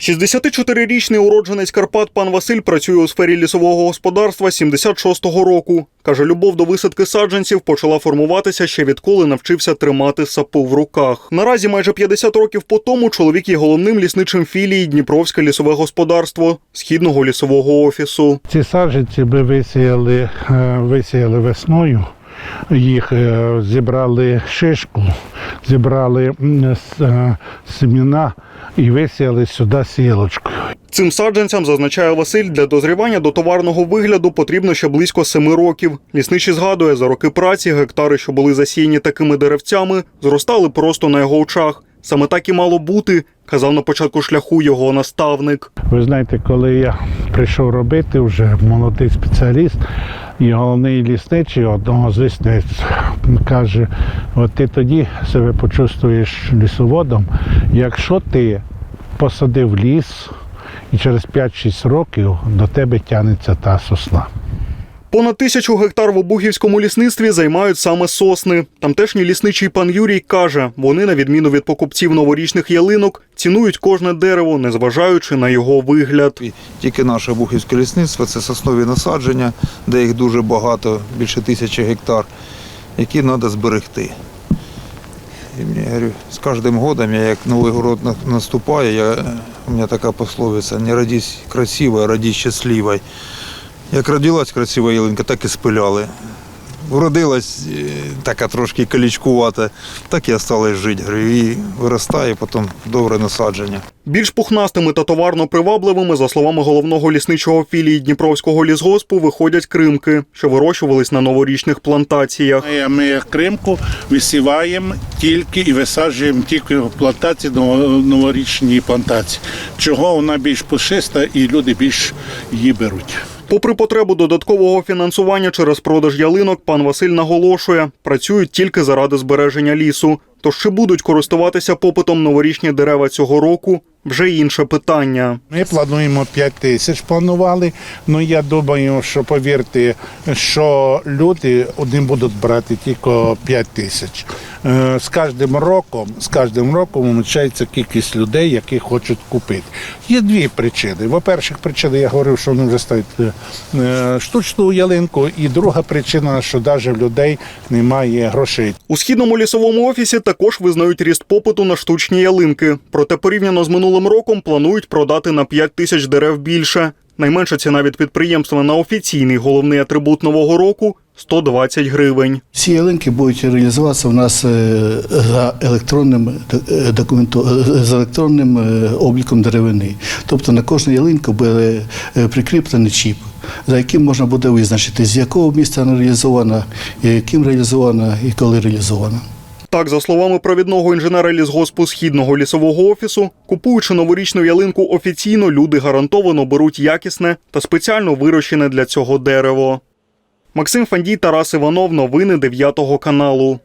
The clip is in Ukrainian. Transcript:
64-річний уродженець Карпат пан Василь працює у сфері лісового господарства 76-го року. Каже, любов до висадки саджанців почала формуватися ще відколи навчився тримати сапу в руках. Наразі майже 50 років по тому чоловік є головним лісничим філії Дніпровське лісове господарство східного лісового офісу. Ці саджанці ми висіяли, е, висіяли весною. Їх е, зібрали шишку, зібрали е, семена і висіяли сюди сілочкою. Цим саджанцям, зазначає Василь, для дозрівання до товарного вигляду потрібно ще близько семи років. Лісничий згадує, за роки праці гектари, що були засіяні такими деревцями, зростали просто на його очах. Саме так і мало бути, казав на початку шляху його наставник. Ви знаєте, коли я прийшов робити вже молодий спеціаліст, і головний лісничий одного з лісниць каже: от ти тоді себе почувствуєш лісоводом, якщо ти посадив ліс і через 5-6 років до тебе тягнеться та сосна. Понад тисячу гектар в Обухівському лісництві займають саме сосни. Тамтешній лісничий пан Юрій каже, вони, на відміну від покупців новорічних ялинок, цінують кожне дерево, незважаючи на його вигляд. Тільки наше Бухівське лісництво це соснові насадження, де їх дуже багато, більше тисячі гектар, які треба зберегти. І мені говорю, з кожним годом, я як Новий город наступає, я, у мене така пословиця, не родись красивою, а родись щасливою. Як родилась красива ялинка, так і спиляли. Вродилась е, така трошки калічкувата, так і осталась жити. І виростає потім добре насадження. Більш пухнастими та товарно привабливими, за словами головного лісничого філії Дніпровського лісгоспу, виходять кримки, що вирощувались на новорічних плантаціях. Ми кримку висіваємо тільки і висаджуємо тільки в плантації ново- новорічні плантації. Чого вона більш пушиста і люди більш її беруть. Попри потребу додаткового фінансування через продаж ялинок, пан Василь наголошує, працюють тільки заради збереження лісу. Тож чи будуть користуватися попитом новорічні дерева цього року, вже інше питання. Ми плануємо 5 тисяч, планували. Ну я думаю, що повірте, що люди один будуть брати тільки 5 тисяч. Е, З кожним роком, з кожним роком вмічається кількість людей, які хочуть купити. Є дві причини. По-перше, причина, я говорив, що вони вже ставлять е, штучну ялинку, і друга причина, що навіть в людей немає грошей. У східному лісовому офісі також визнають ріст попиту на штучні ялинки. Проте порівняно з минулим роком планують продати на 5 тисяч дерев більше. Найменша ціна від підприємства на офіційний головний атрибут нового року 120 гривень. Ці ялинки будуть реалізуватися у нас е, за електронним е, документу е, з електронним обліком деревини. Тобто на кожну ялинку буде прикріплений чіп, за яким можна буде визначити, з якого міста вона реалізована, яким реалізована і коли реалізована. Так, за словами провідного інженера лісгоспу східного лісового офісу, купуючи новорічну ялинку офіційно, люди гарантовано беруть якісне та спеціально вирощене для цього дерево. Максим Фандій, Тарас Іванов. Новини 9 каналу.